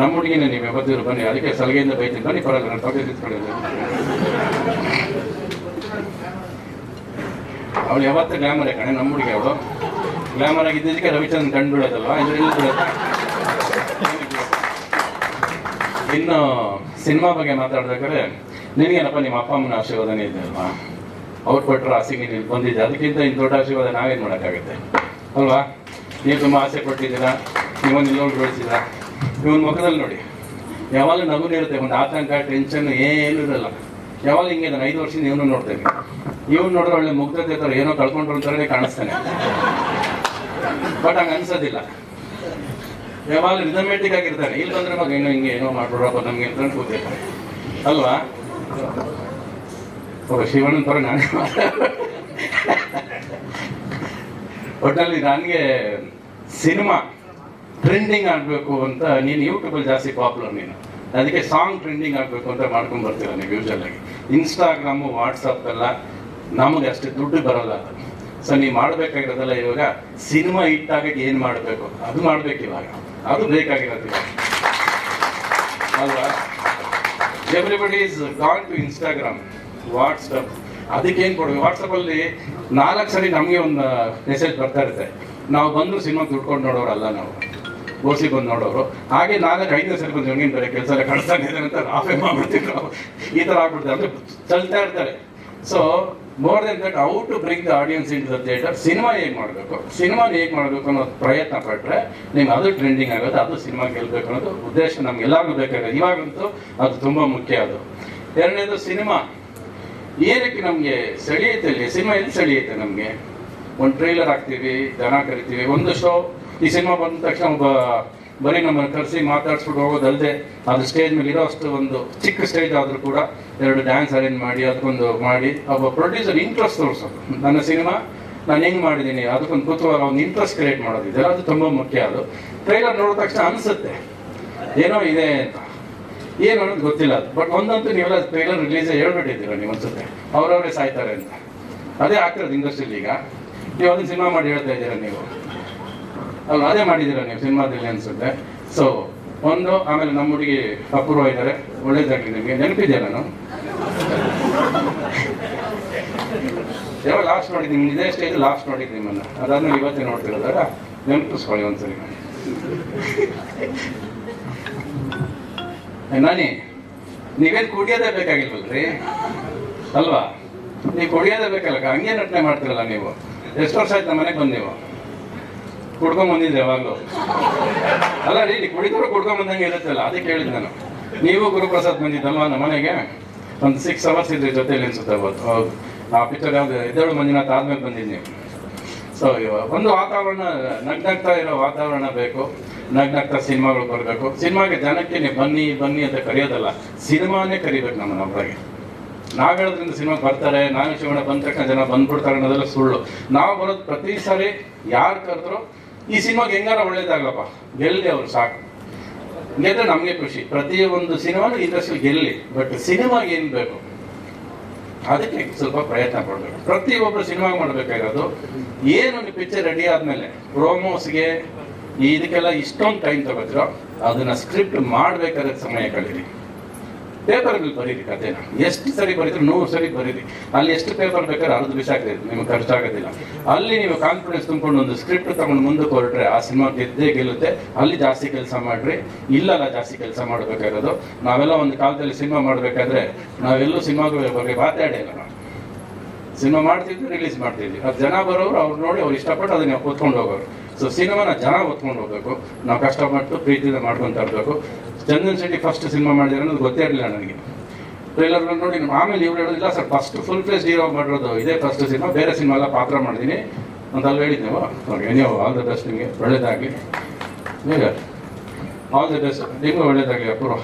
ನಮ್ಮ ಹುಡುಗಿನ ನೀವು ಯಾವತ್ತಿದ್ರು ಬನ್ನಿ, ಅದಕ್ಕೆ ಸಲಹೆಯಿಂದ ಬೈತೀನಿ. ಬನ್ನಿ ಪರಲ್ಲ ನಾನು ಪಕ್ಕ ನಿಂತ್ಕೊಂಡಿದ್ದೆ ಅವಳು ಯಾವತ್ತೂ ಗ್ಲಾಮರ್ ಕಣೆ, ನಮ್ಮ ಹುಡುಗಿ ಅವಳು. ಗ್ಲಾಮರ್ ಆಗಿದ್ದಕ್ಕೆ ರವಿಚಂದ್ರನ್ ಕಂಡು. ಬಿಡೋದಲ್ವಾ ಇನ್ನು ಸಿನಿಮಾ ಬಗ್ಗೆ ಮಾತಾಡ್ಬೇಕಾದ್ರೆ, ನಿನಗೇನಪ್ಪ, ನಿಮ್ಮ ಅಪ್ಪ ಅಮ್ಮನ ಆಶೀರ್ವಾದನೇ ಇದೆ ಅಲ್ವಾ ಅವ್ರು ಕೊಟ್ಟರು ಆಸೆಗೆ ನೀನು ಬಂದಿದ್ದೆ. ಅದಕ್ಕಿಂತ ಇನ್ನು ದೊಡ್ಡ ಆಶೀರ್ವಾದ ನಾವೇನು ಮಾಡೋಕ್ಕಾಗುತ್ತೆ? ಅಲ್ವಾ? ನೀವು ತುಂಬ ಆಸೆ ಕೊಟ್ಟಿದ್ದೀರಾ ನೀವೊಂದು ಇಲ್ಲೋಗಿ ಬೆಳೆಸಿದ ಇವನ ಮುಖದಲ್ಲಿ ನೋಡಿ. ಯಾವಾಗ ನಗುನೇ ಇರುತ್ತೆ ಒಂದು ಆತಂಕ ಟೆನ್ಷನ್ ಏನು ಇರಲ್ಲ. ಯಾವಾಗ ಹಿಂಗೆ ನಾನು ಐದು ವರ್ಷದಿಂದ ಇವನು ನೋಡ್ತೇನೆ ಇವನು ನೋಡಿದ್ರೆ ಒಳ್ಳೆ ಮುಗ್ಧತೆ ಥರ ಏನೋ ಕಳ್ಕೊಂಡ್ರು ಅಂತಾನೆ ಕಾಣಿಸ್ತಾನೆ. ಬಟ್ ಹಂಗೆ ಅನ್ಸೋದಿಲ್ಲ. ಯಾವಾಗ ರಿಸಮೆಟಿಕ್ ಆಗಿರ್ತಾನೆ ಇಲ್ಲಿ ಬಂದ್ರೆ ಮಗ ಏನೋ ಹಿಂಗೆ ಏನೋ ಮಾಡ್ಬಿಡ್ರಪ್ಪ ನಮ್ಗೆ ಅಂತ ಕೂತಿರ್ತಾರೆ ಅಲ್ವಾ? ಶಿವಣ್ಣನ ಥರ ನಾನೇ ಒಟ್ಟಲ್ಲಿ ನನಗೆ ಸಿನಿಮಾ ಟ್ರೆಂಡಿಂಗ್ ಆಗಬೇಕು ಅಂತ, ನೀನು ಯೂಟ್ಯೂಬಲ್ಲಿ ಜಾಸ್ತಿ ಪಾಪ್ಯುಲರ್ ನೀನು. ಅದಕ್ಕೆ ಸಾಂಗ್ ಟ್ರೆಂಡಿಂಗ್ ಆಗಬೇಕು ಅಂತ ಮಾಡ್ಕೊಂಡು ಬರ್ತೀರ ನೀವು ಯೂಶಲ್ ಆಗಿ. ಇನ್ಸ್ಟಾಗ್ರಾಮು ವಾಟ್ಸಪ್ ಎಲ್ಲ ನಮಗೆ ಅಷ್ಟು, ದುಡ್ಡು ಬರಲ್ಲ ಅದು. ಸೊ ನೀವು ಮಾಡಬೇಕಾಗಿರೋದಲ್ಲ ಇವಾಗ ಸಿನಿಮಾ ಹಿಟ್ ಆಗಕ್ಕೆ ಏನು ಮಾಡಬೇಕು? ಅದು ಮಾಡ್ಬೇಕು ಇವಾಗ. ಅದು ಬೇಕಾಗಿರೋದು ಅಲ್ವಾ? Everybody is gone to Instagram WhatsApp ಅದಕ್ಕೇನು ಕೊಡ್ಬೇಕು? ವಾಟ್ಸಪ್ಪಲ್ಲಿ ನಾಲ್ಕು ಸರಿ ನಮಗೆ ಒಂದು ಮೆಸೇಜ್ ಬರ್ತಾ ಇರುತ್ತೆ. ನಾವು ಬಂದು ಸಿನಿಮಾ ದುಡ್ಕೊಂಡು ನೋಡೋರಲ್ಲ ನಾವು. ಓಸಿ ಬಂದು ನೋಡೋರು. ಹಾಗೆ ನಾನು ಐದನೇ ಸರಿ ಬಂದು ಹೆಂಗಿನ ಬೇರೆ ಕೆಲಸ ಎಲ್ಲ ಕಳಿಸ್ತಾನೆ ಅಂತ ಆಫೆ ಮಾಡ್ಬಿಡ್ತೀವಿ ಈ ಥರ ಆಗ್ಬಿಡ್ತಾರೆ ಅಂದರೆ ಚಲ್ತಾ ಇರ್ತಾರೆ. So more than that out to bring the audience in the theatre cinema ಹೇಗೆ ಮಾಡಬೇಕು? ಸಿನಿಮಾ ಹೇಗೆ ಮಾಡಬೇಕು ಅನ್ನೋ ಪ್ರಯತ್ನ ಪಟ್ಟರೆ ನಿಮ್ಗೆ ಅದು ಟ್ರೆಂಡಿಂಗ್ ಆಗುತ್ತೆ, ಅದು ಸಿನಿಮಾ ಗೆಲ್ಲಬೇಕು ಅನ್ನೋದು ಉದ್ದೇಶ ನಮ್ಗೆಲ್ಲರಿಗೂ ಬೇಕಾಗುತ್ತೆ. ಇವಾಗಂತೂ ಅದು ತುಂಬ ಮುಖ್ಯ ಅದು. ಎರಡನೇದು ಸಿನಿಮಾ ಏನಕ್ಕೆ ನಮಗೆ ಸೆಳೆಯುತ್ತೆ ಸಿನಿಮಾ ಎಲ್ಲಿ ಸೆಳೆಯುತ್ತೆ ನಮಗೆ? ಒಂದು ಟ್ರೈಲರ್ ಹಾಕ್ತೀವಿ, ದನ ಕರಿತೀವಿ, ಒಂದು ಶೋ ಈ ಸಿನಿಮಾ ಬಂದ ತಕ್ಷಣ ಒಬ್ಬ ಬರೀ ನಮ್ಮನ್ನು ಕರೆಸಿ ಮಾತಾಡ್ಸ್ಬಿಟ್ಟು ಹೋಗೋದಲ್ಲದೆ ಅದು ಸ್ಟೇಜ್ ಮೇಲೆ ಇರೋ ಅಷ್ಟು ಒಂದು ಚಿಕ್ಕ ಸ್ಟೇಜ್ ಆದರೂ ಕೂಡ ಎರಡು ಡ್ಯಾನ್ಸ್ ಅರೇಂಜ್ ಮಾಡಿ, ಅದಕ್ಕೊಂದು ಮಾಡಿ. ಒಬ್ಬ ಪ್ರೊಡ್ಯೂಸರ್ ಇಂಟ್ರೆಸ್ಟ್ ತೋರಿಸೋದು ನನ್ನ ಸಿನಿಮಾ, ನಾನು ಹೆಂಗೆ ಮಾಡಿದ್ದೀನಿ ಅದಕ್ಕೊಂದು ಕುತೂಹಲ ಒಂದು ಇಂಟ್ರೆಸ್ಟ್ ಕ್ರಿಯೇಟ್ ಮಾಡೋದಿದೆ ಅದು ತುಂಬ ಮುಖ್ಯ ಅದು. ಟ್ರೈಲರ್ ನೋಡಿದ ತಕ್ಷಣ ಅನಿಸುತ್ತೆ, ಏನೋ ಇದೆ ಅಂತ. ಏನು ಅನ್ನೋದು ಗೊತ್ತಿಲ್ಲ ಅದು. ಬಟ್ ಒಂದಂತೂ ನೀವೆಲ್ಲ ಟ್ರೈಲರ್ ರಿಲೀಸ್ ಹೇಳ್ಬಿಟ್ಟಿದ್ದೀರ ನೀವು ಅನ್ಸುತ್ತೆ. ಅವರವರೇ ಸಾಯ್ತಾರೆ ಅಂತ. ಅದೇ ಆಗ್ತಿರೋದು ಇಂಡಸ್ಟ್ರಿಲಿ ಈಗ. ನೀವು ಅದನ್ನ ಸಿನಿಮಾ ಮಾಡಿ ಹೇಳ್ತಾ ಇದ್ದೀರಾ ನೀವು? ಅಲ್ಲ ಅದೇ ಮಾಡಿದ್ದೀರಾ ನೀವು ಸಿನಿಮಾದಲ್ಲಿ ಅನ್ಸುತ್ತೆ. ಸೊ ಒಂದು, ಆಮೇಲೆ ನಮ್ಮ ಹುಡುಗಿ ಅಪೂರ್ವ ಇದ್ದಾರೆ. ಒಳ್ಳೇದಾಗಲಿ ನಿಮಗೆ. ನೆನಪಿದೆಯಾ ನಾನು? ಯಾವಾಗ ಲಾಸ್ಟ್ ನೋಡಿದ್ದೀನಿ ನಿಮ್ಗೆ ಇದೇ ಸ್ಟೇಜ್ ಲಾಸ್ಟ್ ನೋಡಿದ್ದು ನಿಮ್ಮನ್ನು. ಅದಾದ್ಮೇಲೆ ಇವತ್ತೇ ನೋಡ್ತಿರೋದಾಗ ನೆನಪಿಸ್ಕೊಳ್ಳಿ ಒಂದ್ಸರಿ. ನಾನಿ, ನೀವೇನು ಕುಡಿಯೋದೇ ಬೇಕಾಗಿಲ್ವಲ್ರಿ? ಅಲ್ವಾ? ನೀವು ಕುಡಿಯೋದೇ ಬೇಕಲ್ಲ ಹಂಗೆ ನಟನೆ ಮಾಡ್ತಿರಲ್ಲ ನೀವು? ಎಷ್ಟು ವರ್ಷ ಆಯ್ತು ನಮ್ಮ ಮನೆಗೆ ಬಂದು ನೀವು? ಕುಡ್ಕೊಂಡ್ ಬಂದಿದ್ದೆ ಯಾವಾಗಲೂ. ಅಲ್ಲ, ರೀ ಕುಡಿದ್ರು ಕುಡ್ಕೊಂಡ್ ಬಂದಂಗೆ ಇರುತ್ತಲ್ಲ ಅದಕ್ಕೆ ಹೇಳಿದ್ ನಾನು. ನೀವು ಗುರುಪ್ರಸಾದ್ ಬಂದಿದ್ದಲ್ವಾ ನಮ್ಮ ಮನೆಗೆ? ಒಂದು ಸಿಕ್ಸ್ ಅವರ್ಸ್ ಇದ್ರಿ ಜೊತೆಲಿ ಅನ್ಸುತ್ತೆ ಹೌದು. ಆ ಪಿಕ್ಚರ್ ಯಾವ್ದು? ಎದ್ದೇಳು ಮಂಜುನಾಥ್ ಆದ್ಮೇಲೆ ಬಂದಿದ್ದೀನಿ ಸೊ ಒಂದು ವಾತಾವರಣ, ನಗ್ನಗ್ತಾ ಇರೋ ವಾತಾವರಣ ಬೇಕು. ನಗ್ನಗ್ತಾ ಸಿನಿಮಾಗಳು ಬರಬೇಕು. ಸಿನಿಮಾಗೆ ಜನಕ್ಕೆ ನೀವು ಬನ್ನಿ ಬನ್ನಿ ಅಂತ ಕರೆಯೋದಲ್ಲ, ಸಿನಿಮಾನೇ ಕರಿಬೇಕು ನಮ್ಮ ನಮ್ಮೊಳಗೆ ನಾವು ಹೇಳೋದ್ರಿಂದ ಸಿನಿಮಾ ಬರ್ತಾರೆ ನಾಗ ಶಿವಣ್ಣ ಬಂದ ತಕ್ಷಣ ಜನ ಬಂದ್ಬಿಡ್ತಾರೆ ಅನ್ನೋದೆಲ್ಲ ಸುಳ್ಳು. ನಾವು ಬರೋದು ಪ್ರತಿ ಸಾರಿ ಯಾರು ಕರೆದ್ರು ಈ ಸಿನಿಮಾಗೆ ಹೆಂಗಾರ ಒಳ್ಳೇದಾಗ್ಲಪ್ಪ? ಗೆಲ್ಲಿ ಅವ್ರು ಸಾಕು. ಗೆದ್ರೆ ನಮಗೆ ಖುಷಿ. ಪ್ರತಿ ಒಂದು ಸಿನಿಮಾನು ಇಂಡಸ್ಟ್ರಿ ಗೆಲ್ಲಿ. ಬಟ್ ಸಿನಿಮಾಗೆ ಏನು ಬೇಕು? ಅದಕ್ಕೆ ಸ್ವಲ್ಪ ಪ್ರಯತ್ನ ಪಡಬೇಕು. ಪ್ರತಿಯೊಬ್ಬರು ಸಿನಿಮಾ ಮಾಡ್ಬೇಕಾಗಿರೋದು, ಏನು ನೀವು ಪಿಕ್ಚರ್ ರೆಡಿ ಆದಮೇಲೆ ಪ್ರೋಮೋಸ್ಗೆ ಇದಕ್ಕೆಲ್ಲ ಇಷ್ಟೊಂದು ಟೈಮ್ ತಗೋತಿರೋ, ಅದನ್ನ ಸ್ಕ್ರಿಪ್ಟ್ ಮಾಡ್ಬೇಕಾದ್ರೆ ಸಮಯ ಕಳೀರಿ. ಪೇಪರ್ಗಳು ಬರೀರಿ ಕಥೆನ ಎಷ್ಟು ಸರಿ ಬರೀತಾರೆ ನೂರು ಸರಿ ಬರೀರಿ. ಅಲ್ಲಿ ಎಷ್ಟು ಪೇಪರ್ ಬೇಕಾದ್ರೆ ಅರ್ಧ ಬಿಸಾಕ್ರಿ ನಿಮ್ಗೆ ಖರ್ಚಾಗೋದಿಲ್ಲ ಅಲ್ಲಿ ನೀವು ಕಾನ್ಫಿಡೆನ್ಸ್ ತುಂಬಿಕೊಂಡು ಒಂದು ಸ್ಕ್ರಿಪ್ಟ್ ತಗೊಂಡು ಮುಂದಕ್ಕೆ ಹೊರಟ್ರೆ ಆ ಸಿನಿಮಾ ಗೆದ್ದೇ ಗೆಲ್ಲುತ್ತೆ. ಅಲ್ಲಿ ಜಾಸ್ತಿ ಕೆಲಸ ಮಾಡ್ರಿ. ಇಲ್ಲಲ್ಲ ಜಾಸ್ತಿ ಕೆಲಸ ಮಾಡಬೇಕಾಗೋದು. ನಾವೆಲ್ಲ ಒಂದು ಕಾಲದಲ್ಲಿ ಸಿನಿಮಾ ಮಾಡಬೇಕಾದ್ರೆ ನಾವೆಲ್ಲೂ ಸಿನಿಮಾಗಳ ಬಗ್ಗೆ ಮಾತಾಡಿಲ್ಲ ನಾವು. ಸಿನಿಮಾ ಮಾಡ್ತಿದ್ವಿ ರಿಲೀಸ್ ಮಾಡ್ತಿದ್ವಿ. ಅದು ಜನ ಬರೋರು ಅವ್ರು ನೋಡಿ ಅವ್ರು ಇಷ್ಟಪಟ್ಟು ಅದನ್ನ ಒತ್ಕೊಂಡು ಹೋಗೋರು. ಸೊ ಸಿನಿಮಾನ ಜನ ಒತ್ಕೊಂಡು ಹೋಗ್ಬೇಕು. ನಾವು ಕಷ್ಟಪಟ್ಟು ಪ್ರೀತಿಯಿಂದ ಮಾಡ್ಕೊಂತ ಇರಬೇಕು. ಚಂದನ್ ಶೆಟ್ಟಿ ಫಸ್ಟ್ ಸಿನಿಮಾ ಮಾಡಿದ್ರೆ ಅನ್ನೋದು ಗೊತ್ತೇ ಇರಲಿಲ್ಲ ನನಗೆ. ಟ್ರೈಲರ್ ನೋಡಿ ಆಮೇಲೆ ಇವ್ರು ಹೇಳೋದಿಲ್ಲ, sir first full flesh hero ಮಾಡಿರೋದು ಇದೇ ಫಸ್ಟ್ ಸಿನಿಮಾ ಬೇರೆ ಸಿನಿಮಾ ಎಲ್ಲ ಪಾತ್ರ ಮಾಡಿದ್ದೀನಿ. ಅಂತ ಅಲ್ಲಿ ಹೇಳಿದ್ನೇವು ಓಕೆ ನೀವು ಆಲ್ ದ ಬೆಸ್ಟ್ ನಿಮಗೆ, ಒಳ್ಳೇದಾಗಲಿ. ಬೇಗ ಆಲ್ ದ ಬೆಸ್ಟ್ ನಿಮಗೂ ಒಳ್ಳೇದಾಗಲಿ, ಅಪೂರ್ವ.